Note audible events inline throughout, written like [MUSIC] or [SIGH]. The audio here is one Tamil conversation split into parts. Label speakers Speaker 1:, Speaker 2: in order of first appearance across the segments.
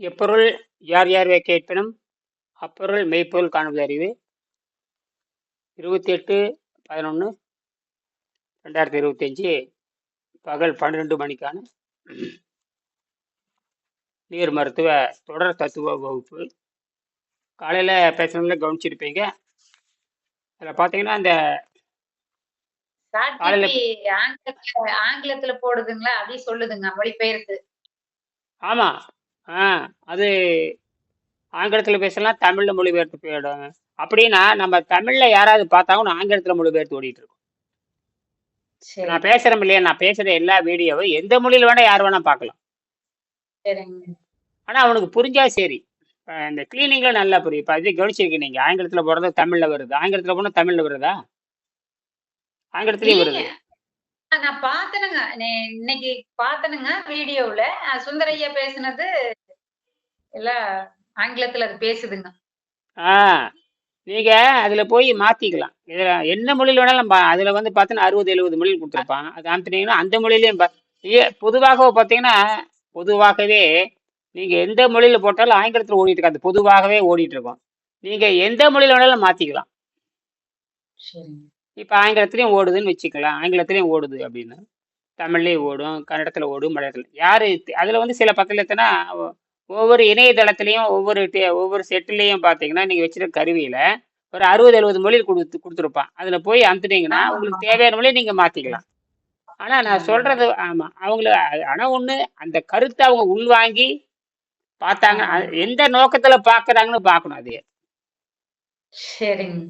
Speaker 1: எப்பொருள் யார் யார் கேட்பினும் அப்பொருள் மெய்ப்பொருள் காணுவது அறிவு. இருபத்தி எட்டு பதினொன்று ரெண்டாயிரத்தி இருபத்தஞ்சி பகல் பன்னிரெண்டு மணிக்கான நீர் மருத்துவ தொடர் தத்துவ வகுப்பு. காலையில் பேசுனதுல கவனிச்சிருப்பீங்க. அதில் பார்த்தீங்கன்னா
Speaker 2: சாட்சிபி ஆங்கிலத்துல ஆங்கிலத்துல போடுதுங்களா? அப்படி சொல்லுதுங்க மொழிபெயர்த்து
Speaker 1: ஆமாம் ஆ அது ஆங்கிலத்தில் பேசலாம் தமிழில் மொழிபெயர்த்து போயிடும். அப்படின்னா நம்ம தமிழில் யாராவது பார்த்தாலும் ஆங்கிலத்தில் மொழிபெயர்த்து ஓடிட்டு இருக்கோம். நான் பேசுகிறேன் இல்லையா? நான் பேசுகிற எல்லா வீடியோவும் எந்த மொழியில் வேணால் யார் வேணால் பார்க்கலாம். ஆனால் அவனுக்கு புரிஞ்சா சரி. இந்த கிளீனிங்கில் நல்லா புரியும். இப்போ அதே கவனிச்சிருக்கீங்க நீங்கள் ஆங்கிலத்தில் போடுறது தமிழில் வருது? ஆங்கிலத்தில் போனால் தமிழில் வருதா? ஆங்கிலத்துலேயும் வருது.
Speaker 2: நான் பார்த்தனுங்க. இன்னைக்கு பார்த்தனுங்க வீடியோவுல. அஹ் சுந்தரையா பேசுனது எல்லாம் ஆங்கிலத்துல அது பேசுதுங்க.
Speaker 1: ஆ நீங்கள் அதில் போய் மாற்றிக்கலாம் இதில் என்ன மொழியில் வேணாலும் அதில் வந்து பார்த்தீங்கன்னா அறுபது எழுபது மொழியில் கொடுத்துருப்பான் அது அனுப்பினீங்கன்னா அந்த மொழியிலையும் பொதுவாக பார்த்தீங்கன்னா பொதுவாகவே நீங்கள் எந்த மொழியில் போட்டாலும் ஆங்கிலத்தில் ஓடிட்டு இருக்காது. பொதுவாகவே ஓடிட்டு இருக்கும் நீங்கள் எந்த மொழியில் வேணாலும்
Speaker 2: சரிங்க.
Speaker 1: இப்போ ஆங்கிலத்துலேயும் ஓடுதுன்னு வச்சுக்கலாம். ஆங்கிலத்துலேயும் ஓடுது அப்படின்னு. தமிழ்லேயும் ஓடும் கன்னடத்தில் ஓடும் மலையாளத்தில். யார் அதில் வந்து சில பக்கத்தில் எத்தனா ஒவ்வொரு இணையதளத்துலேயும் ஒவ்வொரு ஒவ்வொரு செட்டுலேயும் பார்த்தீங்கன்னா நீங்கள் வச்சிருக்க கருவியில் ஒரு அறுபது எழுபது மொழியில் கொடுத்து கொடுத்துருப்பான். அதில் போய் அமுத்துனீங்கன்னா
Speaker 2: ஆமா,
Speaker 1: உங்களுக்கு. தேவையான மொழியை நீங்கள் மாற்றிக்கலாம் ஆனால் நான். சொல்கிறது ஆமாம் அவங்கள ஆனால் ஒன்று அந்த கருத்தை அவங்க உள்வாங்கி பார்த்தாங்க. எந்த நோக்கத்தில் பார்க்குறாங்கன்னு பார்க்கணும் அது.
Speaker 2: சரிங்க.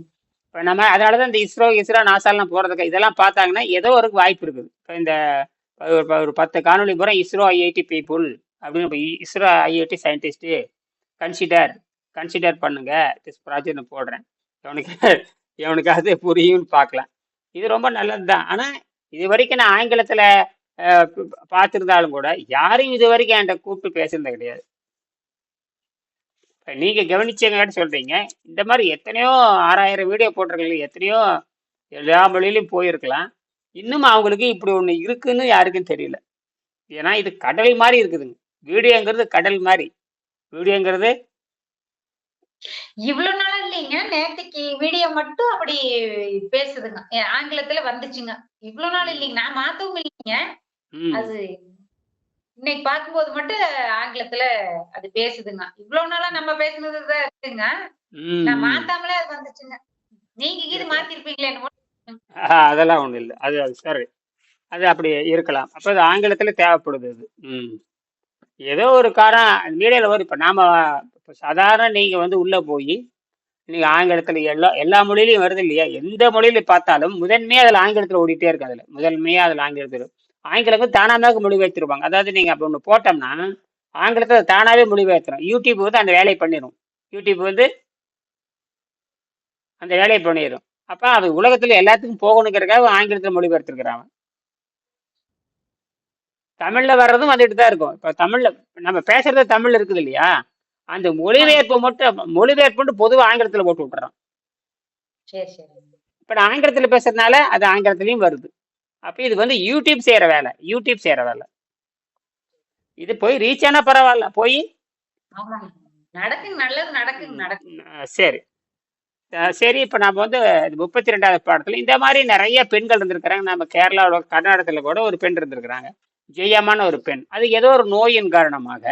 Speaker 1: இப்போ நம்ம அதனால தான் இந்த இஸ்ரோ இஸ்ரோ நாசாலாம் போகிறதுக்கு இதெல்லாம் பார்த்தாங்கன்னா ஏதோ ஒரு வாய்ப்பு இருக்குது. இப்போ இந்த ஒரு பத்து காணொளி பூரா இஸ்ரோ ஐஐடி பீப்புள் அப்படின்னு இப்போ ISRO IIT scientist consider consider பண்ணுங்க. திஸ் ப்ராஜெக்ட் நான் போடுறேன். எவனுக்கு எவனுக்கு அது புரியும்னு பார்க்கலாம். இது ரொம்ப நல்லது தான் ஆனால் இது வரைக்கும் நான் ஆங்கிலத்தில் பார்த்துருந்தாலும் கூட யாரும் இது வரைக்கும் என்கிட்ட கூப்பிட்டு பேசுனது கிடையாது. இப்போ நீங்கள் கவனிச்சீங்கன்னு சொல்கிறீங்க இந்த மாதிரி எத்தனையோ ஆறாயிரம் வீடியோ போட்டிருக்கீங்க. எத்தனையோ எல்லா மொழியிலையும் போயிருக்கலாம். இன்னும் அவங்களுக்கு இப்படி ஒன்று இருக்குன்னு யாருக்கும் தெரியல. ஏன்னா இது கடல் மாதிரி இருக்குதுங்க. வீடியோங்கிறது கடல் மாதிரி. வீடியோங்கிறது
Speaker 2: இவ்வளவு நாள் இல்லைங்க. நேத்துக்கு வீடியோ மட்டும் அப்படி பேசுதுங்க. ஆங்கிலத்துல வந்துச்சுங்க. இவ்வளவு நாள் இல்லைங்க. நான் மாத்தவும் இல்லைங்க. அது இன்னைக்கு பார்க்கும்போது மட்டும் ஆங்கிலத்துல அது பேசுதுங்க. இவ்வளவு நாளா நம்ம பேசுனதுதான் இருக்குங்க. நான். மாத்தாமலே அது வந்துச்சுங்க. நீங்க இது மாத்திருப்பீங்களே
Speaker 1: அதெல்லாம் ஒண்ணும் இல்லை. அது அது சரி. அது அப்படி இருக்கலாம். அப்போ அது ஆங்கிலத்துல தேவைப்படுது அது. ம். ஏதோ ஒரு காரணம் மீடியாவில் வரும். இப்போ நாம் இப்போ சாதாரண நீங்கள் வந்து உள்ளே போய் நீங்கள் ஆங்கிலத்தில் எல்லா எல்லா மொழியிலையும் வருது இல்லையா? எந்த மொழியில பார்த்தாலும் முதன்மையாக அதில் ஆங்கிலத்தில் ஓடிட்டே இருக்கு அதில். முதன்மையாக அதில் ஆங்கிலத்தில். ஆங்கிலமும் தானாக மொழிபெயர்த்திருப்பாங்க அதாவது நீங்கள் அப்படி ஒன்று போட்டோம்னா ஆங்கிலத்தை தானாகவே மொழிபெயர்த்துரும் யூடியூப் வந்து அந்த வேலையை பண்ணிடும் யூடியூப் வந்து அந்த வேலையை பண்ணிடும் அப்போ அது உலகத்தில் எல்லாத்துக்கும் போகணுங்கிறக்காக ஆங்கிலத்தில் மொழிபெயர்த்துருக்குறாங்க தமிழில் வர்றதும் வந்துட்டு தான் இருக்கும். இப்போ தமிழில் நம்ம பேசுறது தமிழ் இருக்குது இல்லையா? அந்த மொழிபெயர்ப்பு மட்டும் மொழிபெயர்ப்பு மட்டும் பொதுவாக ஆங்கிலத்தில் போட்டு விட்டுறோம்.
Speaker 2: சரி சரி.
Speaker 1: இப்போ நான் ஆங்கிலத்தில் பேசுறதுனால அது ஆங்கிலத்துலேயும் வருது. அப்போ இது வந்து யூடியூப் செய்கிற வேலை யூடியூப் செய்கிற வேலை. இது போய் ரீச் ஆனால் பரவாயில்ல. போய்? சரி. சரி இப்போ நம்ம வந்து முப்பத்தி ரெண்டாவது பாடத்தில் இந்த மாதிரி நிறைய பெண்கள் இருந்திருக்கிறாங்க. நம்ம கேரளாவோட கர்நாடகத்தில் கூட ஒரு பெண் இருந்திருக்கிறாங்க. ஜெயமான ஒரு பெண். அது ஏதோ ஒரு நோயின் காரணமாக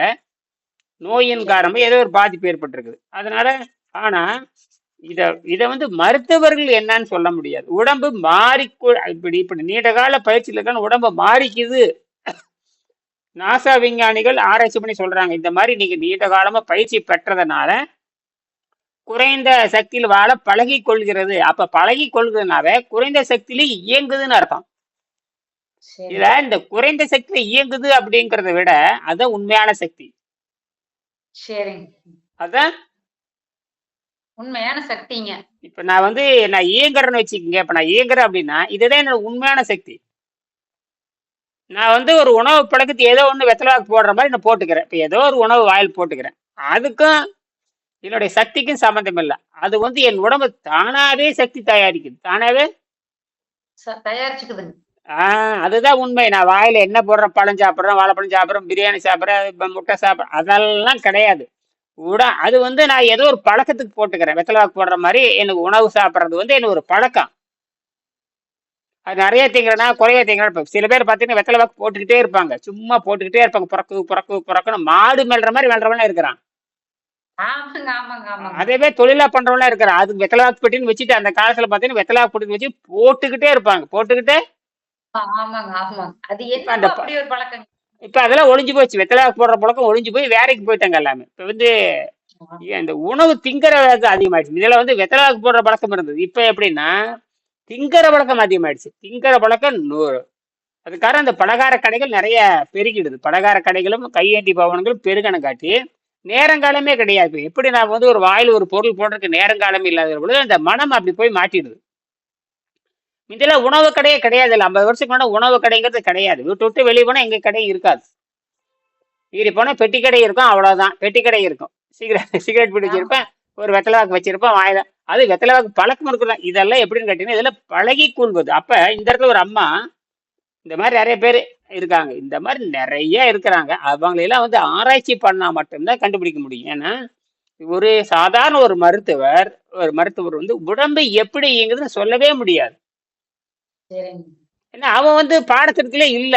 Speaker 1: நோயின் காரணமாக ஏதோ ஒரு பாதிப்பு ஏற்பட்டிருக்குது. அதனால ஆனா இத இதை வந்து மருத்துவர்கள் என்னன்னு சொல்ல முடியாது. உடம்பு மாறி இப்படி இப்படி நீண்ட கால பயிற்சியில் இருக்க உடம்பு மாறிக்குது. நாசா விஞ்ஞானிகள் ஆராய்ச்சி பண்ணி சொல்றாங்க இந்த மாதிரி நீங்க நீண்ட காலமா பயிற்சி பெற்றதுனால குறைந்த சக்தியில் வாழ பழகி கொள்கிறது அப்ப பழகி கொள்கிறதுனால குறைந்த சக்தியில இயங்குதுன்னு அர்த்தம். இதுல இந்த குறைந்த சக்தியில இயங்குது அப்படிங்கறத விட அதான் உண்மையான சக்தி. அதான்
Speaker 2: உண்மையான சக்திங்க.
Speaker 1: இப்ப நான் வந்து நான் இயங்குறேன்னு வச்சுக்கோங்க. இப்ப நான் இயங்குறேன் அப்படின்னா இதுதான் என்னோட உண்மையான சக்தி. நான் வந்து ஒரு உணவு பழக்கத்தை ஏதோ ஒண்ணு வெத்தலாக்கு போடுற மாதிரி நான் போட்டுக்கிறேன். இப்ப ஏதோ ஒரு உணவு வாயில் போட்டுக்கிறேன். அதுக்கும் என்னுடைய சக்திக்கும் சம்மந்தம் இல்லை. அது வந்து என் உடம்பு தானாவே சக்தி தயாரிக்குது. தானாவே
Speaker 2: தயாரிச்சுக்குதுங்க.
Speaker 1: ஆ அதுதான் உண்மை. நான் வாயில என்ன போடுறேன்? பழம் சாப்பிட்றேன் வாழைப்பழம் சாப்பிட்றேன் பிரியாணி சாப்பிட்றேன் முட்டை சாப்பிட்றேன். அதெல்லாம் கிடையாது. உட அது வந்து நான் ஏதோ ஒரு பழக்கத்துக்கு போட்டுக்கிறேன். வெத்தலை வாக்கு போடுற மாதிரி எனக்கு உணவு சாப்பிட்றது வந்து எனக்கு ஒரு பழக்கம். அது நிறைய திங்கிறனா குறைய திங்கிறேன். சில பேர் பார்த்தீங்கன்னா வெத்தலை வாக்கு போட்டுக்கிட்டே இருப்பாங்க. சும்மா போட்டுக்கிட்டே இருப்பாங்க. புறக்கு புறக்கு புறக்குன்னு மாடு மேல்ற மாதிரி வெல்றவனா இருக்கிறான். அதே மாதிரி தொழிலா பண்றவங்களா இருக்கிறான். அதுக்கு வெத்தலை வாக்கு பெட்டின்னு வச்சுட்டு அந்த காலத்துல பார்த்தீங்கன்னா வெத்தலை வாக்கு பெட்டின்னு வச்சு போட்டுக்கிட்டே இருப்பாங்க. போட்டுக்கிட்டே
Speaker 2: ஆமாங்க ஆமாங்க. அது என்ன
Speaker 1: அந்த
Speaker 2: அப்படி ஒரு பழக்கம்.
Speaker 1: இப்ப அதெல்லாம் ஒளிஞ்சு போச்சு. வெத்தலை போடுற பழக்கம் ஒளிஞ்சு போய் வேலைக்கு போயிட்டாங்க எல்லாமே. இப்ப வந்து இந்த உணவு திங்கிற வழக்கம் அதிகமாயிடுச்சு. இதுல வந்து வெத்தலை வாக்கு போடுற பழக்கம் இருந்தது. இப்ப எப்படின்னா திங்கிற பழக்கம் அதிகமாயிடுச்சு. திங்கிற பழக்கம் நூறு. அதுக்காக அந்த பலகார கடைகள் நிறைய பெருகிடுது. பலகார கடைகளும் கையேந்தி பவனங்களும் பெருகணும் காட்டி நேரங்காலமே கிடையாது. எப்படி நான் வந்து ஒரு வாயில் ஒரு பொருள் போடுறதுக்கு நேரங்காலம் இல்லாத பொழுது அந்த மனம் அப்படி போய் மாட்டிடுது. இதெல்லாம் உணவு கடையே கிடையாது. இல்லை ஐம்பது வருஷத்துக்கு முன்னாடி உணவு கடைங்கிறது கிடையாது. வீட்டு விட்டு வெளியே போனால் எங்கள் கடை இருக்காது. மீறி போனால் பெட்டி கடை இருக்கும் அவ்வளோதான் பெட்டி கடை இருக்கும். சிகரெட் சிகரெட் பிடிச்சிருப்பேன் ஒரு வெத்தலை வாக்கு வச்சிருப்பேன் வாயில. அது வெத்தலை வாக்கு பழக்கம் இருக்குதான் இதெல்லாம் எப்படின்னு கேட்டீங்கன்னா இதெல்லாம் பழகி கொள்வது அப்போ இந்த இடத்துல ஒரு அம்மா இந்த மாதிரி நிறைய பேர் இருக்காங்க. இந்த மாதிரி நிறைய இருக்கிறாங்க. அவங்களெல்லாம் வந்து ஆராய்ச்சி பண்ணால் மட்டும்தான் கண்டுபிடிக்க முடியும். ஏன்னா ஒரு சாதாரண ஒரு மருத்துவர் ஒரு மருத்துவர் வந்து உடம்பு எப்படி இயங்குதுன்னு சொல்லவே முடியாது.
Speaker 2: சரிங்க.
Speaker 1: ஏன்னா அவன் வந்து பாடத்திட்டத்திலே இல்ல.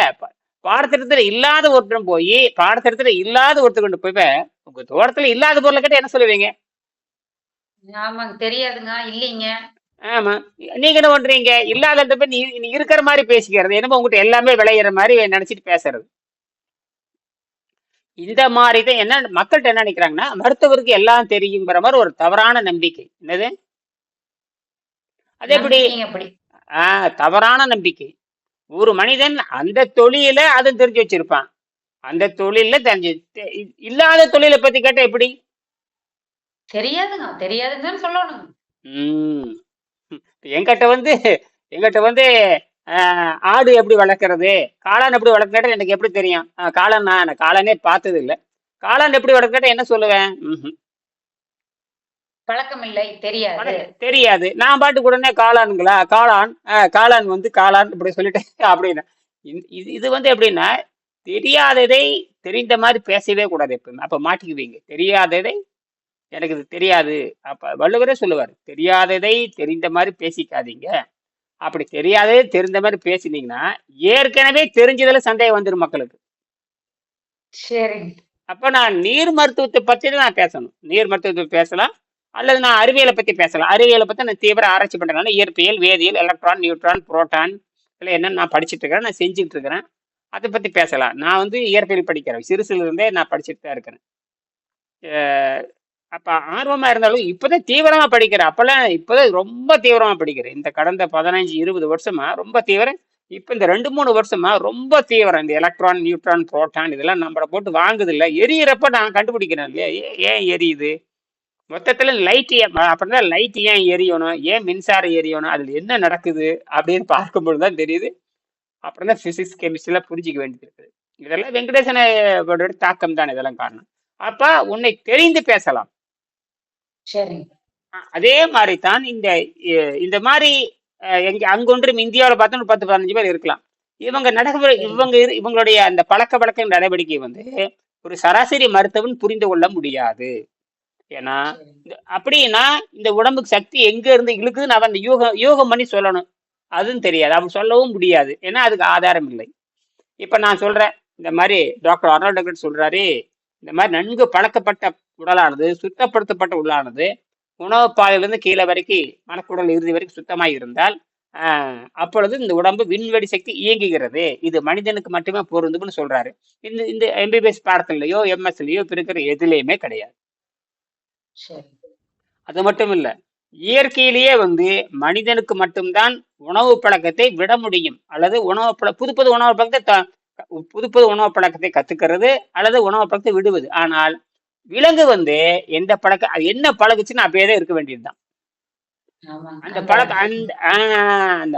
Speaker 1: பாடத்திட்டத்துல இல்லாத ஒருத்தன் போய் பாடத்திட்டத்துல இல்லாத ஒருத்தர் கொண்டு போய் உங்க தோட்டத்துல இல்லாத பொருளை கேட்டு என்ன சொல்லுவீங்க?
Speaker 2: ஆமாங்க தெரியாதுங்க இல்லைங்க.
Speaker 1: ஆமா. நீங்க என்ன பண்றீங்க? இல்லாத போய் நீ இருக்கிற மாதிரி பேசிக்கிறது. என்னமோ உங்ககிட்ட எல்லாமே விளையிற மாதிரி நினைச்சிட்டு பேசுறது. இந்த மாதிரி தான் என்ன மக்கள்கிட்ட என்ன நினைக்கிறாங்கன்னா மருத்துவருக்கு எல்லாம் தெரியுங்கிற மாதிரி ஒரு தவறான நம்பிக்கை. என்னது? அது எப்படி? ஆஹ் தவறான நம்பிக்கை. ஒரு மனிதன் அந்த தொழில அதை தெரிஞ்சு வச்சிருப்பான். அந்த தொழில தெரிஞ்சு இல்லாத தொழிலை பத்தி கேட்டா எப்படி?
Speaker 2: தெரியாதுங்க தெரியாதுன்னு தான் சொல்லணும்
Speaker 1: உம் எங்கிட்ட வந்து எங்கிட்ட வந்து ஆஹ், ஆடு எப்படி வளர்க்கறது காளான் எப்படி வளர்க்கறது எனக்கு எப்படி தெரியும்? காளான் நான் காளானே பார்த்தது இல்ல காளான் எப்படி வளர்க்கறது என்ன சொல்லுவேன்.
Speaker 2: பழக்கம் இல்லை தெரியாது
Speaker 1: தெரியாது. நான் பாட்டுக்கு உடனே காளானுங்களா காளான் காளான் வந்து காளான் இப்படி சொல்லிட்டு [LAUGHS] அப்படின்னு. இது வந்து எப்படின்னா தெரியாததை தெரிந்த மாதிரி பேசவே கூடாது எப்பவுமே. அப்ப மாட்டிக்குவீங்க. தெரியாததை எனக்கு இது தெரியாது. அப்ப வள்ளுவரே சொல்லுவார் தெரியாததை தெரிந்த மாதிரி பேசிக்காதீங்க. அப்படி தெரியாததை தெரிந்த மாதிரி பேசினீங்கன்னா ஏற்கனவே தெரிஞ்சதுல சந்தேகம் வந்துடும் மக்களுக்கு.
Speaker 2: சரிங்க
Speaker 1: அப்ப நான் நீர் மருத்துவத்தை பத்தி நான் பேசணும். நீர் மருத்துவத்தை பேசலாம் அல்லது நான் அறிவியலை பற்றி பேசலாம் அறிவியலை பற்றி நான் தீவிர ஆராய்ச்சி பண்றதுனால இயற்பியல் வேதியியல் எலக்ட்ரான் நியூட்ரான் புரோட்டான் இல்லை என்னென்னு நான் படிச்சுட்டு இருக்கிறேன் நான் செஞ்சுட்டு இருக்கிறேன். அதை பற்றி பேசலாம். நான் வந்து இயற்பியல் படிக்கிறேன். சிறுசுலேருந்தே நான் படிச்சுட்டு தான் இருக்கிறேன். அப்போ ஆர்வமாக இருந்தாலும் இப்போ தான் தீவிரமாக படிக்கிறேன். இப்போ தான் ரொம்ப தீவிரமாக படிக்கிறேன். இந்த கடந்த பதினஞ்சு இருபது வருஷமாக ரொம்ப தீவிரம் இப்போ இந்த ரெண்டு மூணு வருஷமாக ரொம்ப தீவிரம். இந்த எலக்ட்ரான் நியூட்ரான் புரோட்டான் இதெல்லாம் நம்மளை போட்டு வாங்குது இல்ல. எரியறப்ப நான் கண்டுபிடிக்கிறேன் இல்லையா? ஏன் எரியுது? மொத்தத்துல லைட் அப்படிதான் லைட் ஏன் எரியணும்? ஏன் மின்சாரம் எரியணும்? அதுல என்ன நடக்குது? அப்படின்னு பார்க்கும்போது தான் தெரியுது. அப்புறம் தான் பிசிக்ஸ் கெமிஸ்ட்ரிலாம் புரிஞ்சிக்க வேண்டியது இருக்குது. இதெல்லாம் வெங்கடேசன தாக்கம் தான் இதெல்லாம் காரணம். அப்ப உன்னை தெரிந்து பேசலாம். அ- அதே மாதிரி தான் இந்த இந்த மாதிரி எங்க அங்கொன்றும் இந்தியாவில் பார்த்தா ஒரு பத்து பதினஞ்சு பேர் இருக்கலாம். இவங்க நடைமுறை
Speaker 2: சரி.
Speaker 1: இவங்க இவங்களுடைய அந்த பழக்க வழக்க நடவடிக்கை வந்து ஒரு சராசரி மருத்துவன் புரிந்து கொள்ள முடியாது. ஏன்னா அப்படின்னா இந்த உடம்புக்கு சக்தி எங்க இருந்து இழுக்குதுன்னு அவன் அந்த யூகம் யூகம் பண்ணி சொல்லணும். அதுவும் தெரியாது. அவன் சொல்லவும் முடியாது. ஏன்னா அதுக்கு ஆதாரம் இல்லை. இப்ப நான் சொல்றேன். இந்த மாதிரி டாக்டர் அர்னால்ட் டக்கட் சொல்றாரு இந்த மாதிரி நன்கு பழக்கப்பட்ட உடலானது சுத்தப்படுத்தப்பட்ட உடலானது உணவு பாதையிலிருந்து கீழே வரைக்கும் மனக்குடல் இறுதி வரைக்கும் சுத்தமாக இருந்தால் ஆஹ், அப்பொழுது இந்த உடம்பு விண்வெளி சக்தி இயங்குகிறது. இது மனிதனுக்கு மட்டுமே பொருந்தும்னு சொல்றாரு. இந்த இந்த எம்பிபிஎஸ் பாடத்துலயோ எம்எஸ்லயோ இருக்கிற எதுலையுமே கிடையாது. அது மட்டும் இல்ல இயற்கையிலேயே வந்து மனிதனுக்கு மட்டும்தான் உணவு பழக்கத்தை விட முடியும். அல்லது உணவு பழ புது புது உணவு பழக்கத்தை புது புது உணவு பழக்கத்தை கத்துக்கிறது அல்லது உணவு பழக்கத்தை விடுவது. ஆனால் விலங்கு வந்து எந்த பழக்கம் அது என்ன பழகுச்சுன்னு அப்படியே தான் இருக்க வேண்டியதுதான். அந்த பழக்கம் அந்த அந்த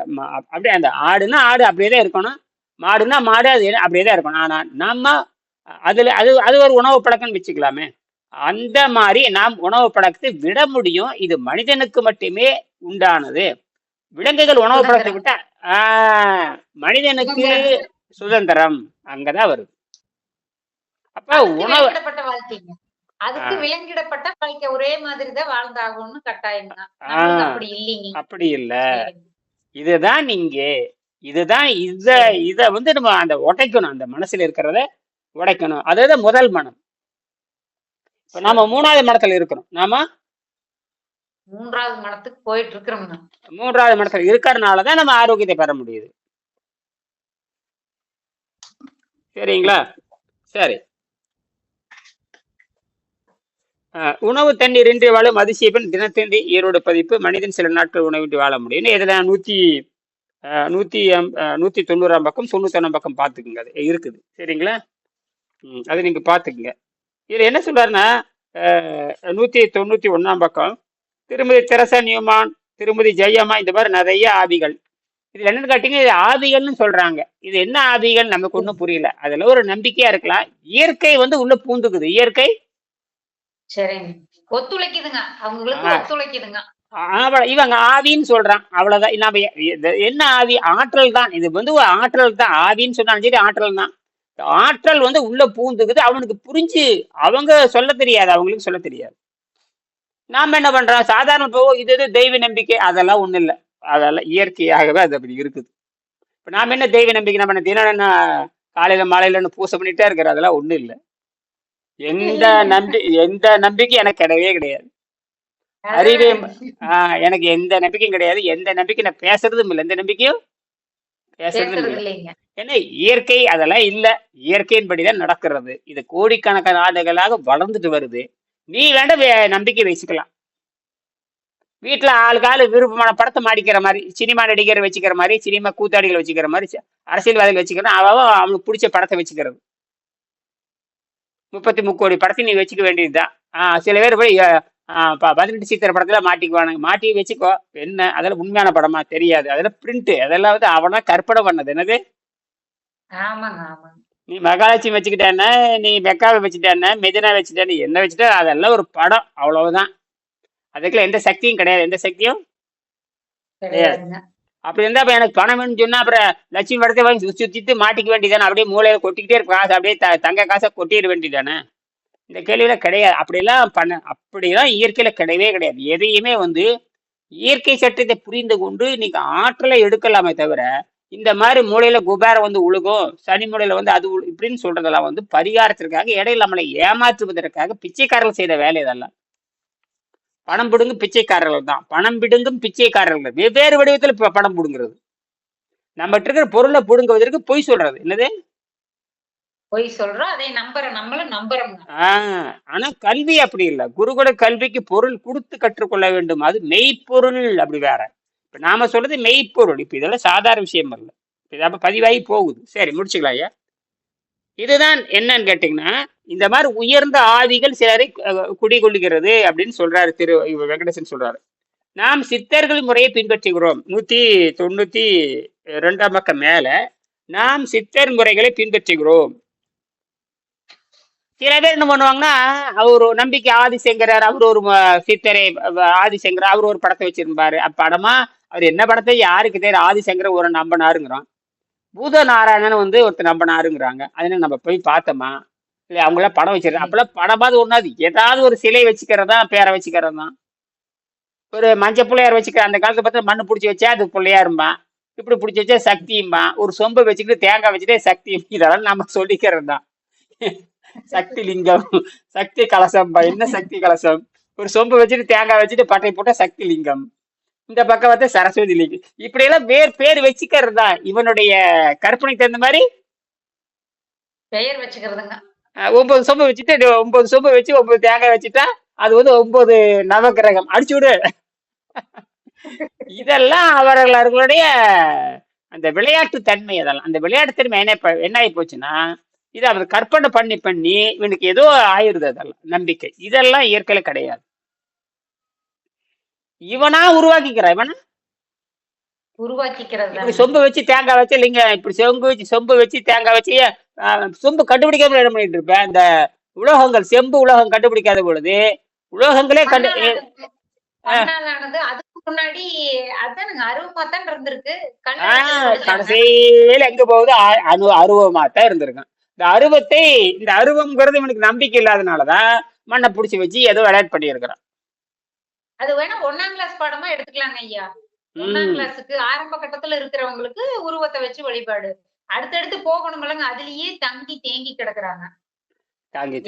Speaker 1: அப்படியே அந்த ஆடுனா ஆடு அப்படியே தான் இருக்கணும். மாடுனா மாடு அது அப்படியே தான் இருக்கணும். ஆனா நம்ம அதுல அது அது ஒரு உணவு பழக்கம்னு வச்சுக்கலாமே. அந்த மாதிரி நாம் உணவு பழக்கத்தை விட முடியும். இது மனிதனுக்கு மட்டுமே உண்டானது. விலங்குகள் உணவு பழக்கத்தை விட்டா ஆஹ், மனிதனுக்கு சுதந்திரம். அங்கதான் வருது. அப்ப உணவு
Speaker 2: அதுக்கு. விலங்கிடப்பட்ட வாழ்க்கை ஒரே மாதிரி தான். வாழ்ந்தாகணும்னு கட்டாயம் அப்படி இல்லைங்க.
Speaker 1: அப்படி இல்ல. இதுதான் நீங்க இதுதான் இத இத வந்து நம்ம அந்த உடைக்கணும். அந்த மனசுல இருக்கிறத உடைக்கணும். அதுதான் முதல் மனம். இப்ப நாம மூணாவது மனத்துல இருக்கிறோம். நாம?
Speaker 2: மூன்றாவது மனத்துக்கு போயிட்டு இருக்கிறோம்ங்க
Speaker 1: மூன்றாவது மனத்துல இருக்கிறதுனாலதான் நம்ம ஆரோக்கியத்தை பெற முடியுது. சரிங்களா? சரி. உணவு தண்ணீர் இன்றி வாழும் அதிசயப்பன் தினத்தந்தி ஈரோடு பதிப்பு மனிதன் சில நாட்கள் உணவின்றி வாழ முடியும்னு இதுல நூத்தி நூத்தி நூத்தி தொண்ணூறாம் பக்கம் தொண்ணூத்தொன்னாம் பக்கம் பாத்துக்குங்க அது இருக்குது. சரிங்களா? அது நீங்க பாத்துக்குங்க இதுல என்ன சொல்றாருன்னா அஹ், நூத்தி தொண்ணூத்தி ஒண்ணாம் பக்கம் திருமதி தெரசா நியூமான் திருமதி ஜெயம்மா இந்த மாதிரி நிறைய ஆவிகள். இதுல என்னன்னு கேட்டீங்க இது ஆவிகள்னு சொல்றாங்க. இது என்ன ஆவிகள் நமக்கு ஒண்ணும் புரியல. அதுல ஒரு நம்பிக்கையா இருக்கலாம். இயற்கை வந்து உள்ள பூந்துக்குது. இயற்கை?
Speaker 2: ஒத்துழைக்குதுங்க. அவங்களுக்கு. ஒத்துழைக்குதுங்க.
Speaker 1: இவங்க ஆவின்னு சொல்றான். அவ்வளவுதான். நாம எ- இது என்ன ஆவி? ஆற்றல் தான். இது வந்து ஒரு ஆற்றல் தான். ஆவின்னு சொன்னாலும் சரி ஆற்றல் தான். ஆற்றல் வந்து உள்ள பூந்துக்குது அவனுக்கு புரிஞ்சு அவங்க சொல்ல தெரியாது அவங்களுக்கு சொல்ல தெரியாது. நாம என்ன பண்றோம்? சாதாரண போ இது இது தெய்வ நம்பிக்கை அதெல்லாம் ஒண்ணும் இல்லை. அதெல்லாம் இயற்கையாகவே அது அப்படி இருக்குது. இப்ப நாம என்ன தெய்வ நம்பிக்கை நம்ம என்ன தினம் என்ன காலையில மாலையில பூசை பண்ணிட்டே இருக்கிற அதெல்லாம் ஒண்ணும் இல்லை. எந்த நம்பி எந்த நம்பிக்கை எனக்கு கிடையவே கிடையாது. அறிவே ஆஹ் எனக்கு எந்த நம்பிக்கையும் கிடையாது. எந்த நம்பிக்கை நான் பேசுறதும் இல்லை. எந்த நம்பிக்கையும்
Speaker 2: பேசுறது
Speaker 1: இல்லை
Speaker 2: இல்லைங்க
Speaker 1: ஏன்னா இயற்கை அதெல்லாம் இல்ல. இயற்கையின்படிதான் நடக்கிறது. இது கோடிக்கணக்கான ஆண்டுகளாக வளர்ந்துட்டு வருது. நீ வேண்ட நம்பிக்கை வச்சுக்கலாம். வீட்டுல ஆளுக்கு ஆளு விருப்பமான படத்தை மாடிக்கிற மாதிரி சினிமா நடிகர் வச்சுக்கிற மாதிரி சினிமா கூத்தாடிகள் வச்சுக்கிற மாதிரி அரசியல்வாதிகள் வச்சுக்கிறோம் அவன் அவனுக்கு பிடிச்ச படத்தை வச்சுக்கிறது. முப்பத்தி முக்கோடி படத்தை நீ வச்சுக்க வேண்டியதுதான். ஆஹ் சில பேர் போய் பதினெட்டு சித்திர படத்துல மாட்டிக்குவானுங்க. மாட்டி வச்சுக்கோ. என்ன? அதெல்லாம் உண்மையான படமா? தெரியாது. அதெல்லாம் பிரிண்ட் அதெல்லாம் வந்து அவனா கற்பனை பண்ணது. என்னது? நீ மகாலட்சுமி வச்சுக்கிட்டேன்னா நீ மெக்காவை வச்சுட்டேன்னா மெதினா வச்சுட்டேன்னு என்ன வச்சுட்டா அதெல்லாம் ஒரு படம். அவ்வளவுதான். அதுக்குள்ள எந்த சக்தியும் கிடையாது. எந்த சக்தியும் அப்படி இருந்தா அப்ப எனக்கு பணம் சொன்னா அப்புறம் லட்சுமி படத்தை வாங்கி சுத்தி சுத்திட்டு மாட்டிக்க வேண்டியதானே அப்படியே மூலையில கொட்டிக்கிட்டே இருக்க காசு அப்படியே தங்க காசை கொட்டிட வேண்டியதானே இந்த கேள்வியில கிடையாது. அப்படிலாம் பண்ண அப்படிலாம் இயற்கையில கிடையவே கிடையாது. எதையுமே வந்து இயற்கை சட்டத்தை புரிந்து கொண்டு நீங்க ஆற்றலை எடுக்கலாமே தவிர இந்த மாதிரி மூலையில குபேரம் வந்து உழுகும் சனி மூலையில வந்து அது உழு- இப்படின்னு சொல்றதெல்லாம் வந்து பரிகாரத்திற்காக இடையில நம்மளை ஏமாற்றுவதற்காக பிச்சைக்காரர்கள் செய்த வேலை இதெல்லாம். பணம் பிடுங்கு பிச்சைக்காரர்கள் தான். பணம் பிடுங்கும் பிச்சைக்காரர்கள். வெவ்வேறு வடிவத்தில் பணம் பிடுங்குறது. நம்மகிட்ட இருக்கிற பொருளை பிடுங்குவதற்கு பொய் சொல்றது. என்னது?
Speaker 2: பொய் சொல்றோம் அதை நம்புற நம்மளும் நம்புறோம்
Speaker 1: ஆஹ் ஆனா கல்வி அப்படி இல்லை. குருகுல கல்விக்கு பொருள் கொடுத்து கற்றுக்கொள்ள வேண்டும். அது மெய்ப்பொருள் அப்படி வேற. இப்ப நாம சொல்றது மெய்ப்பொருள். இப்ப இதெல்லாம் சாதாரண விஷயம் இல்ல இது அப்ப பதிவாகி போகுது. சரி முடிச்சுக்கலாம் ஐயா. இதுதான் என்னன்னு கேட்டீங்கன்னா இந்த மாதிரி உயர்ந்த ஆவிகள் சிலரை அஹ், குடிகொள்ளுகிறது அப்படின்னு சொல்றாரு திரு இவர் வெங்கடேசன் சொல்றாரு. நாம் சித்தர்கள் முறையை பின்பற்றுகிறோம். நூத்தி தொண்ணூத்தி ரெண்டாம் பக்கம் மேல. நாம் சித்தர் முறைகளை பின்பற்றுகிறோம். சில பேர் என்ன பண்ணுவாங்கன்னா அவர் நம்பிக்கை ஆதிசங்கரர் அவர் ஒரு சித்தரை ஆதிசங்கர் அவர் ஒரு படத்தை வச்சிருப்பாரு. அப்படமா அவர் என்ன படத்தை யாருக்கு தெரியும் ஆதிசங்கர ஒரு நம்பனாருங்கிறோம். பூத நாராயணன் வந்து ஒருத்தர் நம்பனாருங்கிறாங்க. அதனால நம்ம போய் பார்த்தோமா? இல்லை அவங்களாம் படம் வச்சிருக்காங்க அப்பெல்லாம் படமாவது ஒன்றாது ஏதாவது ஒரு சிலை வச்சுக்கிறதா பேரை வச்சுக்கிறது தான் ஒரு மஞ்சள் பிள்ளையார் வச்சுக்கிற அந்த காலத்தை பார்த்தா மண்ணு பிடிச்சி வச்சா அது பிள்ளையாரும்பா. இப்படி பிடிச்சி வச்சா சக்தியும்பான் ஒரு சொம்பை வச்சுக்கிட்டு தேங்காய் வச்சுட்டே சக்தி இதெல்லாம் நம்ம சொல்லிக்கிறது தான் சக்தி லிங்கம் சக்தி கலசம்பா என்ன சக்தி கலசம்? ஒரு சொம்பு வச்சுட்டு தேங்காய் வச்சுட்டு பட்டை போட்டா சக்தி லிங்கம். இந்த பக்கம் வந்து சரஸ்வதி லிங்கம். இப்படி எல்லாம் வேறு பேர் வச்சுக்கிறது? தான் இவனுடைய கற்பனைக்கு தகுந்த மாதிரி?
Speaker 2: பெயர் வச்சுக்கிறதுங்க.
Speaker 1: ஒன்பது சொம்பு வச்சுட்டு ஒன்பது சொம்பு வச்சு ஒன்பது தேங்காய் வச்சுட்டா அது வந்து ஒன்பது நவக்கிரகம். அடிச்சு விடு. இதெல்லாம் அவர்களுடைய அந்த விளையாட்டு தன்மை அதெல்லாம். அந்த விளையாட்டு தன்மை என்ன என்ன ஆகி போச்சுன்னா இதை அவர் கற்பனை பண்ணி பண்ணி இவனுக்கு ஏதோ ஆயிருது அதெல்லாம் நம்பிக்கை. இதெல்லாம் இயற்கையில கிடையாது. இவனா உருவாக்கிக்கிறான் இவனா?
Speaker 2: உருவாக்கிக்கிறது
Speaker 1: இப்படி சொம்பு வச்சு தேங்காய் வச்சு இல்லைங்க இப்படி சொம்பு வச்சு சொம்பு வச்சு தேங்காய் வச்சு சொம்பு கண்டுபிடிக்காம என்ன பண்ணிட்டு இருப்பேன் இந்த உலோகங்கள் செம்பு உலோகம் கண்டுபிடிக்காத பொழுது உலோகங்களே கண்டு
Speaker 2: முன்னாடி
Speaker 1: கடைசியில எங்க போகுது அ- அனு அருவமா தான் இருந்திருக்கான் இந்த அருவத்தை இந்த அருவம்ங்கிறது இவனுக்கு நம்பிக்கை இல்லாதனாலதான் மண்ணை புடிச்சு வச்சு ஏதோ விளையாட்டு பண்ணியிருக்கிறான்.
Speaker 2: அது வேணா ஒண்ணாம் கிளாஸ் பாடமா எடுத்துக்கலாங்க ஐயா.
Speaker 1: உம்
Speaker 2: கிளாஸுக்கு ஆரம்ப கட்டத்துல இருக்கிறவங்களுக்கு உருவத்தை வச்சு வழிபாடு. அடுத்தடுத்து போகணுங்களங்க அதுலயே தங்கி தேங்கி கிடக்குறாங்க.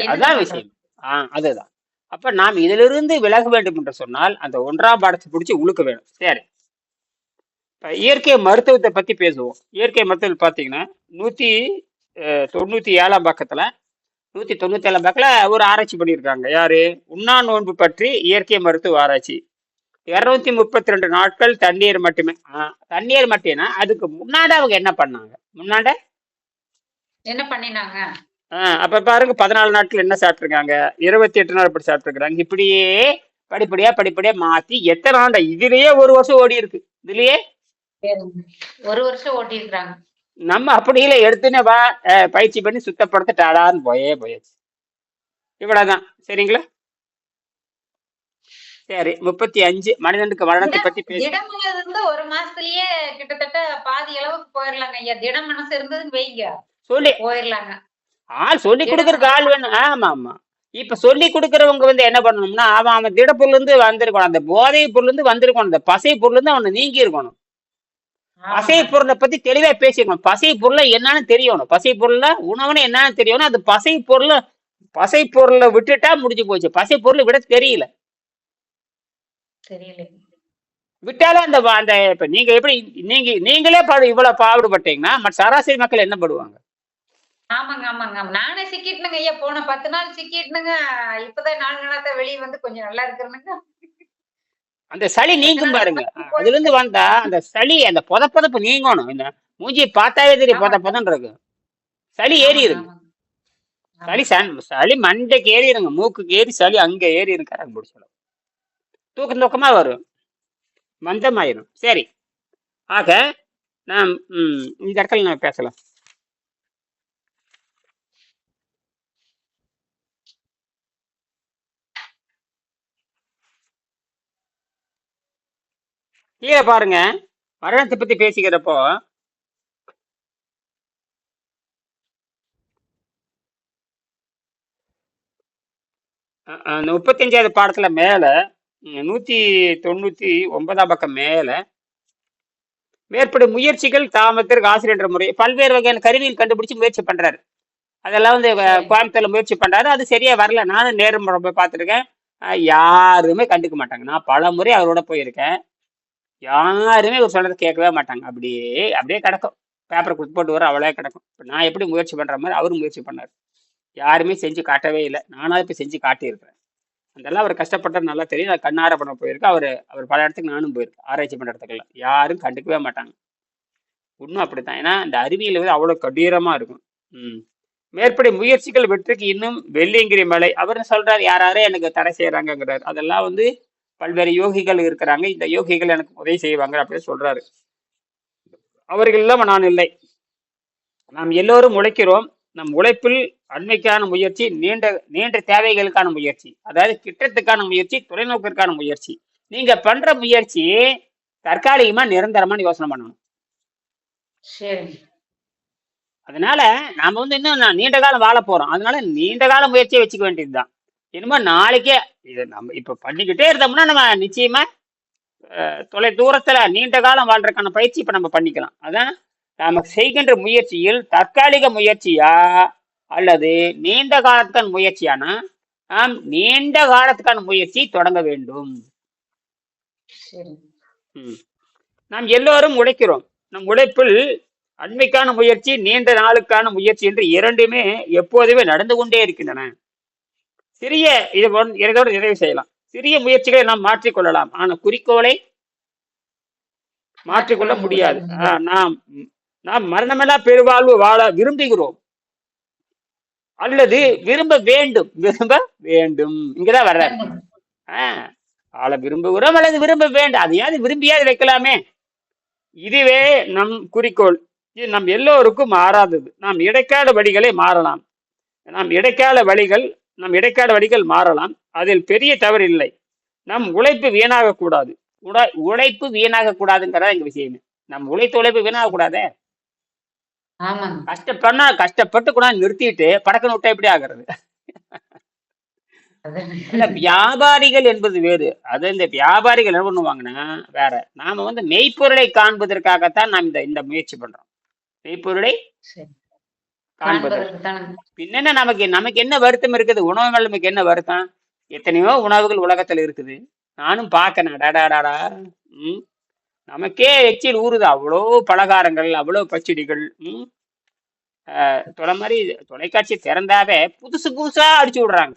Speaker 1: அதான்? விஷயம். ஆஹ் அதுதான். அப்ப நாம் இதிலிருந்து விலக வேண்டும் என்று சொன்னால் அந்த ஒன்றாம் பாடத்தை பிடிச்சி உழுக்க வேணும் சரி. இப்ப இயற்கை மருத்துவத்தை பத்தி பேசுவோம். இயற்கை மருத்துவம் பாத்தீங்கன்னா நூத்தி தொண்ணூத்தி ஏழாம் பக்கத்துல நூத்தி தொண்ணூத்தி ஏழாம் பக்கத்துல ஒரு ஆராய்ச்சி பண்ணியிருக்காங்க. யாரு? உண்ணா நோன்பு பற்றி இயற்கை மருத்துவ ஆராய்ச்சி. இருநூத்தி முப்பத்தி ரெண்டு நாட்கள் தண்ணீர் மட்டுமே. தண்ணீர் மட்டும்னா அதுக்கு முன்னாடி அவங்க என்ன பண்ணாங்க? முன்னாடி?
Speaker 2: என்ன பண்ணினாங்க?
Speaker 1: அப்ப பாருங்க பதினாலு நாட்கள் என்ன சாப்பிட்டுருக்காங்க? இருபத்தி எட்டு நாள் இப்படி சாப்பிட்டுருக்காங்க இப்படியே படிப்படியா படிப்படியா மாத்தி எத்தனை ஆண்டா இதுலயே ஒரு வருஷம் ஓடி இருக்கு இதுலயே
Speaker 2: ஒரு வருஷம் இருக்கிறாங்க
Speaker 1: நம்ம அப்படி இல்லை எடுத்துனே வா பயிற்சி பண்ணி சுத்தப்படுத்த டாடான்னு போயே போயாச்சு இவ்வளவுதான். சரிங்களா? சரி முப்பத்தி அஞ்சு மனிதனுக்கு மரணத்தை பத்தி பேசி.
Speaker 2: இருந்து ஒரு மாசத்துலயே கிட்டத்தட்ட பாதி அளவுக்கு போயிடலாங்க ஐயா. திடம் மனசு இருந்ததுன்னு வைங்க.
Speaker 1: சொல்லி.
Speaker 2: போயிடலாங்க.
Speaker 1: ஆள் சொல்லி கொடுக்கறதுக்கு ஆள் வேணும் ஆமா ஆமா இப்ப சொல்லி கொடுக்கறவங்க வந்து என்ன பண்ணணும்னா அவன் அவன் திடப்பொருள் இருந்து வந்திருக்கணும். அந்த போதை பொருள் இருந்து வந்திருக்கணும். அந்த பசை பொருள் இருந்து அவனை நீங்கி இருக்கணும் பசை பொருளை பத்தி தெளிவா பேசிக்கணும். பசை பொருளை என்னன்னு தெரியணும். பசை பொருள்ல உணவுன்னு என்னன்னு தெரியணும். அது பசை பொருளை பசை பொருளை விட்டுட்டா முடிஞ்சு போச்சு. பசை பொருளை விட தெரியல.
Speaker 2: தெரியல
Speaker 1: விட்டாலும் அந்த அந்த இப்ப நீங்க எப்படி நீங்க நீங்களே பாடு இவ்வளவு பாடுபட்டீங்கன்னா மற்ற சராசரி மக்கள் என்ன படுவாங்க?
Speaker 2: ஆமாங்க ஆமாங்க நானே சிக்கிட்டுனுங்க. ஐயா போன பத்து நாள் சிக்கிட்டுனுங்க. இப்பதான் நாலு நாளா வெளியே வந்து கொஞ்சம் நல்லா இருக்கிறனுங்க.
Speaker 1: அந்த சளி நீங்கும் பாருங்க. அதுல இருந்து வந்தா அந்த சளி அந்த புத புதப்பு நீங்கணும். இந்த மூஞ்சி பார்த்தாவே தெரியும் புத புதன்னு இருக்கு சளி ஏறிடுங்க சளி சன் சளி மண்டைக்கு ஏறிடுங்க. மூக்குக்கு ஏறி சளி அங்க ஏறி இருக்காரு முடிச்சிடும் தூக்கம் தூக்கமா வரும். மந்தமாயிரும். சரி. ஆக நாம் இந்த இடத்துல நம்ம பேசலாம். கீழே பாருங்க. மரணத்தை பத்தி பேசிக்கிறப்போ முப்பத்தஞ்சாவது பாடத்துல மேல நூத்தி தொண்ணூத்தி ஒன்பதாம் பக்கம் மேல மேற்படும் முயற்சிகள் தாமத்திற்கு ஆசிரியர் முறை பல்வேறு வகையான கருவிகள் கண்டுபிடிச்சு முயற்சி பண்றாரு. அதெல்லாம் வந்து. கோயம்புத்தூர்ல முயற்சி பண்றாரு. அது சரியா வரல. நானும் நேரம் போய் பார்த்துருக்கேன். யாருமே கண்டுக்க மாட்டாங்க. நான் பல முறை அவரோட போயிருக்கேன். யாருமே ஒரு சொல்றதை கேட்கவே மாட்டாங்க. அப்படியே அப்படியே கிடக்கும். பேப்பரை கொடுத்து போட்டு வர அவளே கிடக்கும். இப்போ நான் எப்படி முயற்சி பண்ணுற மாதிரி அவரும் முயற்சி பண்ணார். யாருமே செஞ்சு காட்டவே இல்லை. நானாக இப்போ செஞ்சு காட்டியிருக்கிறேன். அதெல்லாம் அவர் கஷ்டப்பட்டது நல்லா தெரியும். நான் கண்ணார பண்ண போயிருக்கேன் அவர் அவர் பல இடத்துக்கு நானும் போயிருக்கேன். ஆராய்ச்சி பண்ணுற இடத்துக்கெல்லாம் யாரும் கண்டுக்கவே மாட்டாங்க. இன்னும் அப்படித்தான். ஏன்னா இந்த அறிவியல் வந்து அவ்வளோ கடீரமாக இருக்கும். ம். மேற்படி முயற்சிகள் வெற்றிக்கு இன்னும் வெள்ளியங்கிரி மலை. அவர் சொல்றாரு யாராரே எனக்கு தடை செய்யறாங்கிறார் அதெல்லாம் வந்து பல்வேறு யோகிகள் இருக்கிறாங்க. இந்த யோகிகள் எனக்கு உதவி செய்வாங்க அப்படின்னு சொல்றாரு. அவர்கள் இல்லாம நான் இல்லை. நாம் எல்லோரும் உழைக்கிறோம். நம் உழைப்பில் அண்மைக்கான முயற்சி நீண்ட நீண்ட தேவைகளுக்கான முயற்சி அதாவது கிட்டத்துக்கான முயற்சி தொலைநோக்கிற்கான முயற்சி. நீங்க பண்ற முயற்சி தற்காலிகமா நிரந்தரமான யோசனை பண்ணணும்.
Speaker 2: சரி.
Speaker 1: அதனால நாம வந்து இன்னும் நான் நீண்ட காலம் வாழ போறோம். அதனால நீண்ட கால முயற்சியை வச்சுக்க வேண்டியதுதான். இனிமே நாளைக்கே இது நம்ம இப்ப பண்ணிக்கிட்டே இருந்தோம்னா நம்ம நிச்சயமா அஹ், தொலை தூரத்துல நீண்ட காலம் வாழ்றதுக்கான பயிற்சி இப்ப நம்ம பண்ணிக்கலாம். அதான் நாம செய்கின்ற முயற்சியில் தற்காலிக முயற்சியா அல்லது நீண்ட காலத்துக்கான முயற்சியானா நாம் நீண்ட காலத்துக்கான முயற்சி தொடங்க வேண்டும்.
Speaker 2: சரி.
Speaker 1: ம். நாம் எல்லோரும் உழைக்கிறோம். நம் உழைப்பில் அண்மைக்கான முயற்சி நீண்ட நாளுக்கான முயற்சி என்று இரண்டுமே எப்போதுமே நடந்து கொண்டே இருக்கின்றன. சிறிய இது ஒன்- இதோட நிறைவு செய்யலாம். சிறிய முயற்சிகளை நாம் மாற்றிக்கொள்ளலாம். ஆனா குறிக்கோளை மாற்றிக்கொள்ள முடியாது. நாம் நாம் மரணமெல்லா பெருவாழ்வு வாழ விரும்புகிறோம். அல்லது விரும்ப வேண்டும். விரும்ப வேண்டும். இங்கதான் வர்ற. ஆஹ் ஆள விரும்புகிறோம் அல்லது விரும்ப வேண்டும். அதையாவது விரும்பியாவது வைக்கலாமே. இதுவே நம் குறிக்கோள். இது நம் எல்லோருக்கும் மாறாதது. நாம் இடைக்கால வழிகளை மாறலாம். நாம் இடைக்கால வழிகள் நம் இடைக்கால வழிகள் மாறலாம். அதில் பெரிய தவறு இல்லை. நம் உழைப்பு வீணாக கூடாது. உட- உழைப்பு வீணாக கூடாதுங்கிறதா எங்க விஷயமே. நம் உழைத்த உழைப்பு வீணாக கூடாதே? கஷ்டப்படனா கஷ்டப்பட்டு கூட நிறுத்திட்டு படக்குன்னு விட்டா எப்படி ஆகுறது. இல்ல வியாபாரிகள் என்பது வேறு. அது இந்த வியாபாரிகள் என்ன பண்ணுவாங்கன்னா வேற. நாம வந்து மெய்ப்பொருளை காண்பதற்காகத்தான் நாம் இந்த இந்த முயற்சி பண்றோம். மெய்ப்பொருளை
Speaker 2: சரி.
Speaker 1: காண்பதற்கு
Speaker 2: காண்பதற்கு தானே.
Speaker 1: பின்ன நமக்கு நமக்கு என்ன வருத்தம் இருக்குது? உணவுகள் நமக்கு என்ன வருத்தம்? எத்தனையோ உணவுகள் உலகத்துல இருக்குது. நானும் பார்க்கணும் டாடாடாடா ம். நமக்கே எச்சில் ஊறுது. அவ்வளோ பலகாரங்கள் அவ்வளோ பச்சடிகள். ம். தொலை மாதிரி தொலைக்காட்சி திறந்தாவே புதுசு புதுசா அடிச்சு விடுறாங்க.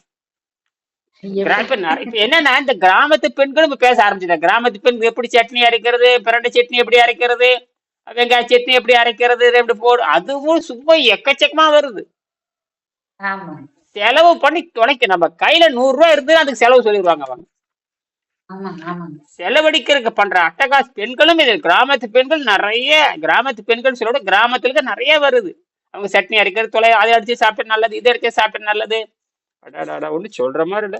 Speaker 1: என்னன்னா இந்த கிராமத்து பெண்களும் பேச ஆரம்பிச்சிட்டாங்க. கிராமத்து பெண் எப்படி சட்னி அரைக்கிறது? பிரண்டை சட்னி எப்படி அரைக்கிறது? வெங்காய சட்னி எப்படி அரைக்கிறது எப்படி போடு அதுவும் சும்மா எக்கச்சக்கமா வருது. செலவு பண்ணி தொலைக்க நம்ம கையில நூறு ரூபாய் இருந்து அதுக்கு செலவு சொல்லிடுவாங்க அவங்க. செலவழிக்கிறதுக்கு பண்ற அட்டகாச பெண்களும் இது கிராமத்து பெண்கள் நிறைய கிராமத்து பெண்கள் சொல்லோட கிராமத்துல நிறைய வருது. அவங்க சட்னி அரைக்கிறது தொலை அதை அடிச்சு சாப்பிட்டு நல்லது இதை அடிச்சு சாப்பிட்டு நல்லது. அடாடாடா ஒண்ணு சொல்ற மாதிரி இல்ல.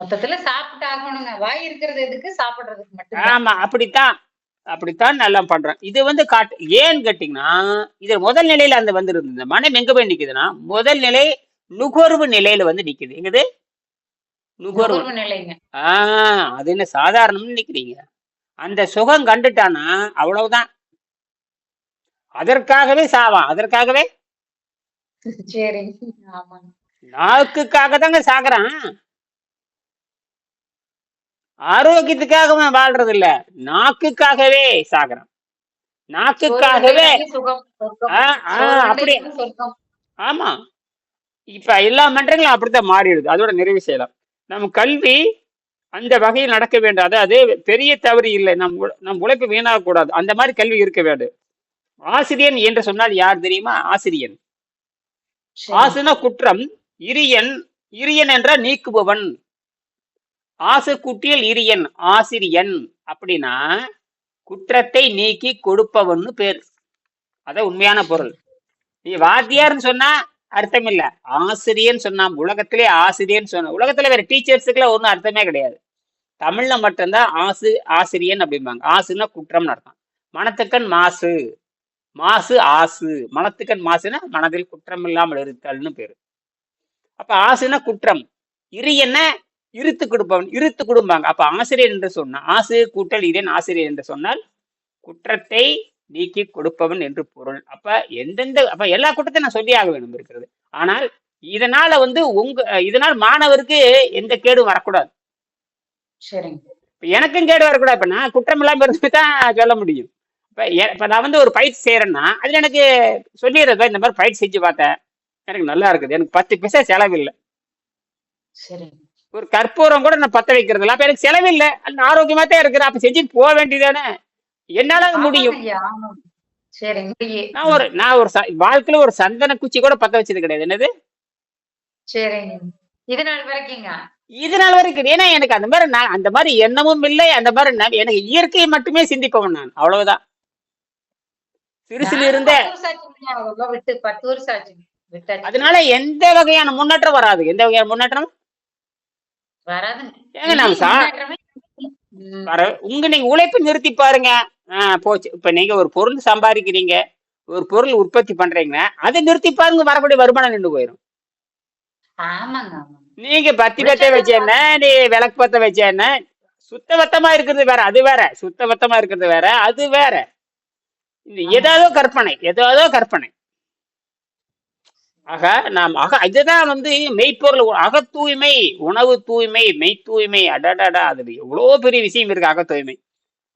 Speaker 2: மொத்தத்துல சாப்பிட்டு ஆகணுங்க வாய் இருக்கிறது எதுக்கு? சாப்பிடுறதுக்கு மட்டும்
Speaker 1: ஆமா அப்படித்தான். அப்படித்தான் நல்லா பண்றேன். இது வந்து காட்டு ஏன்னு கேட்டீங்கன்னா இது முதல் நிலையில அந்த வந்துருது இந்த மனம் எங்க போய் நிக்குதுன்னா முதல் நிலை நுகர்வு நிலையில வந்து நிக்குது. எங்குது? நுகர்வு.
Speaker 2: நிலைங்க.
Speaker 1: ஆஹ் அது என்ன சாதாரணம்னு நினைக்கிறீங்க? அந்த சுகம் கண்டுட்டானா அவ்வளவுதான். அதற்காகவே சாவான். அதற்காகவே? [LAUGHS] நாக்குக்காக தாங்க சாகுறான். ஆரோக்கியத்துக்காக அவன் வாழ்றது இல்ல நாக்குக்காகவே சாகுறான் நாக்குக்காகவே அப்படி. ஆமா. இப்ப எல்லா மன்றங்களும் அப்படித்தான் மாறிடுது. அதோட நிறைவு செய்யலாம். நம் கல்வி அந்த வகையில் நடக்க வேண்டும். அதாவது பெரிய தவறு இல்லை. நம் நம் உழைப்பு வீணாக கூடாது அந்த மாதிரி கல்வி இருக்க வேண்டும். ஆசிரியன் என்று சொன்னால் யார் தெரியுமா? ஆசிரியன்.
Speaker 2: சரி.
Speaker 1: ஆசுன குற்றம். இரியன். இரியன் என்ற நீக்குபவன். ஆசு குட்டியல் இரியன் ஆசிரியன் அப்படின்னா குற்றத்தை நீக்கி கொடுப்பவன்னு பேர். அதான் உண்மையான பொருள். நீ வாத்தியார்னு சொன்னா அர்த்தம் இல்ல. ஆசிரியன்னு சொன்னா உலகத்திலே ஆசிரியர்னு சொன்ன உலகத்துல வேற டீச்சர்ஸுக்குலாம் ஒன்றும் அர்த்தமே கிடையாது. தமிழ்ல மட்டும்தான் ஆசு ஆசிரியன் அப்படிம்பாங்க. ஆசுன்னா குற்றம்னு அர்த்தம். மனத்துக்கண் மாசு. மாசு ஆசு. மனத்துக்கண் மாசுன்னா மனதில் குற்றம் இல்லாமல் இருத்தல்னு பேரு. அப்ப ஆசுனா குற்றம். இரு என்ன இருத்து கொடுப்பவன் இருத்து கொடுப்பாங்க அப்ப ஆசிரியர் என்று சொன்னா ஆசு கூட்டல் இதன் ஆசிரியர் என்று சொன்னால் குற்றத்தை நீக்கி கொடுப்பவன் என்று பொருள். அப்ப எந்தெந்த அப்ப எல்லா குற்றத்தையும் நான் சொல்லி ஆக வேண்டும் இருக்கிறது. ஆனால் இதனால வந்து உங்க இதனால் மாணவருக்கு எந்த கேடும் வரக்கூடாது.
Speaker 2: சரிங்க.
Speaker 1: எனக்கும் கேடு வரக்கூடாது. இப்ப நான் குற்றம் இல்லாம இருந்து தான் சொல்ல முடியும். இப்ப இப்ப நான் வந்து ஒரு பயிற்சி செய்யறேன்னா அதுல எனக்கு சொல்லிடுறது இந்த மாதிரி பயிற்சி செஞ்சு பார்த்தேன் எனக்கு நல்லா இருக்குது. எனக்கு பத்து பைசா செலவில்லை.
Speaker 2: சரிங்க.
Speaker 1: ஒரு கற்பூரம் கூட நான் பத்த வைக்கிறது இல்ல அப்ப எனக்கு செலவில்லை. ஆரோக்கியமா தான் இருக்கிறேன். அப்ப செஞ்சுட்டு போக வேண்டியதானே என்னால முடியும். நான் ஒரு நான் ஒரு வாழ்க்கையில ஒரு சந்தன குச்சி கூட பத்த வச்சது கிடையாது. என்னது?
Speaker 2: இது நாள்
Speaker 1: வரைக்கும். ஏன்னா எனக்கு அந்த மாதிரி நான் அந்த மாதிரி எண்ணமும் இல்லை. அந்த மாதிரி எனக்கு இயற்கையை மட்டுமே சிந்திப்பவன் நான். அவ்வளவுதான். சிறுசுல இருந்தே.
Speaker 2: விட்டு பத்து வருஷம் விட்டாச்சு.
Speaker 1: அதனால எந்த வகையான முன்னேற்றம் வராது. எந்த வகையான முன்னேற்றம்?
Speaker 2: வராதுங்க
Speaker 1: வர உங்க நீங்க உழைப்பு நிறுத்தி பாருங்க. ஆஹ் போச்சு. இப்ப நீங்க ஒரு பொருள் சம்பாதிக்கிறீங்க. ஒரு பொருள் உற்பத்தி பண்றீங்க. அதை நிறுத்தி பாருங்க வரக்கூடிய வருமானம் நின்று போயிடும் நீங்க பத்தி பத்த வச்ச என்ன? நீ விளக்கு பத்த வச்ச என்ன? சுத்தபத்தமா இருக்கிறது வேற அது வேற. சுத்தபத்தமா இருக்கிறது வேற அது வேற. ஏதாவதோ கற்பனை ஏதாவதோ கற்பனை. ஆக நாம் அக இதுதான் வந்து மெய்ப்பொருள். அக தூய்மை உணவு தூய்மை மெய் தூய்மை அடடடா அது எவ்வளோ பெரிய விஷயம் இருக்கு அக தூய்மை.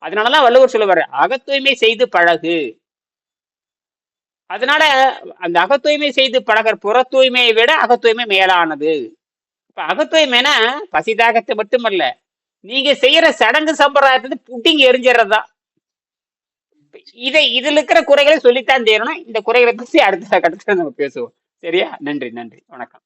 Speaker 1: அதனாலதான் வள்ளுவர் சொல்லுவாரு அக தூய்மை செய்து பழகு. அதனால அந்த அக தூய்மை செய்து பழகிற புற தூய்மையை விட அக தூய்மை மேலானது. இப்ப அக தூய்மைனா பசிதாகத்தை மட்டுமல்ல நீங்க செய்யற சடங்கு சம்பிரதாயத்தை புட்டிங் எரிஞ்சிடறதுதான் இதை இதுல இருக்கிற குறைகளை சொல்லித்தான் செய்யணும் இந்த குறைகளை பற்றி அடுத்த கட்டத்தில் நம்ம பேசுவோம். சரியா நன்றி நன்றி. வணக்கம்.